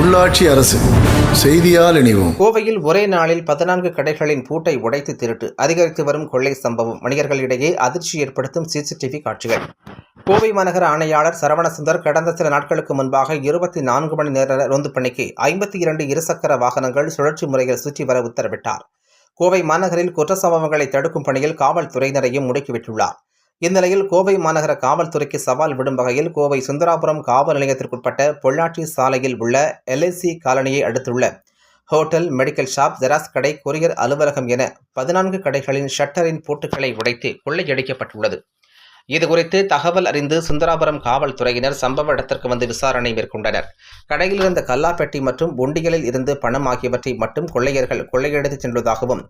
உள்ளாட்சி அரசு செய்தியால் இணைவோம். கோவையில் ஒரே நாளில் பதினான்கு கடைகளின் பூட்டை உடைத்து திருட்டு அதிகரித்து வரும் கொள்ளை சம்பவம் வணிகர்களிடையே அதிர்ச்சி ஏற்படுத்தும் சிசிடிவி காட்சிகள். கோவை மாநகர ஆணையாளர் சரவணசுந்தர் கடந்த சில நாட்களுக்கு முன்பாக இருபத்தி நான்கு மணி நேர ரோந்து பணிக்கு ஐம்பத்தி இரண்டு இருசக்கர வாகனங்கள் சுழற்சி முறையில் சுற்றி வர உத்தரவிட்டார். கோவை மாநகரில் குற்ற சம்பவங்களை தடுக்கும் பணியில் காவல்துறையினரையும் முடுக்கிவிட்டுள்ளார் இந்நிலையில் கோவை மாநகர காவல்துறைக்கு சவால் விடும் வகையில் கோவை சுந்தராபுரம் காவல் நிலையத்திற்குட்பட்ட பொள்ளாச்சி சாலையில் உள்ள எல்ஐசி காலனியை அடுத்துள்ள ஹோட்டல் மெடிக்கல் ஷாப் ஜெராக்ஸ் கடை கொரியர் அலுவலகம் என பதினான்கு கடைகளின் ஷட்டரின் பூட்டுகளை உடைத்து கொள்ளையடிக்கப்பட்டுள்ளது. இதுகுறித்து தகவல் அறிந்து சுந்தராபுரம் காவல்துறையினர் சம்பவ இடத்திற்கு வந்து விசாரணை மேற்கொண்டனர். கடையில் இருந்த கல்லாப்பெட்டி மற்றும் உண்டிகளில் இருந்து பணம் ஆகியவற்றை மட்டும் கொள்ளையர்கள் கொள்ளையடித்துச் சென்றுள்ளதாகவும்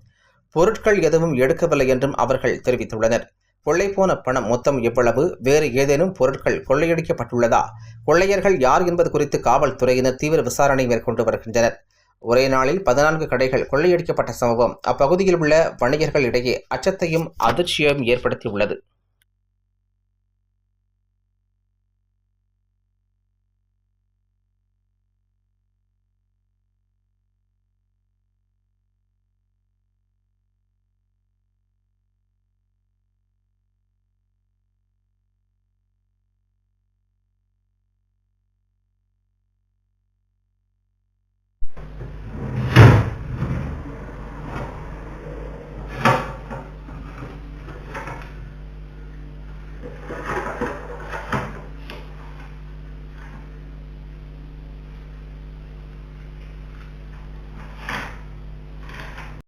பொருட்கள் எதுவும் எடுக்கவில்லை என்றும் அவர்கள் தெரிவித்துள்ளனர். கொள்ளை போன பணம் மொத்தம் எவ்வளவு? வேறு ஏதேனும் பொருட்கள் கொள்ளையடிக்கப்பட்டுள்ளதா? கொள்ளையர்கள் யார் என்பது குறித்து காவல்துறையினர் தீவிர விசாரணை மேற்கொண்டு வருகின்றனர். ஒரே நாளில் பதினான்கு கடைகள் கொள்ளையடிக்கப்பட்ட சம்பவம். அப்பகுதியில் உள்ள வணிகர்களிடையே அச்சத்தையும் அதிர்ச்சியையும் ஏற்படுத்தியுள்ளது.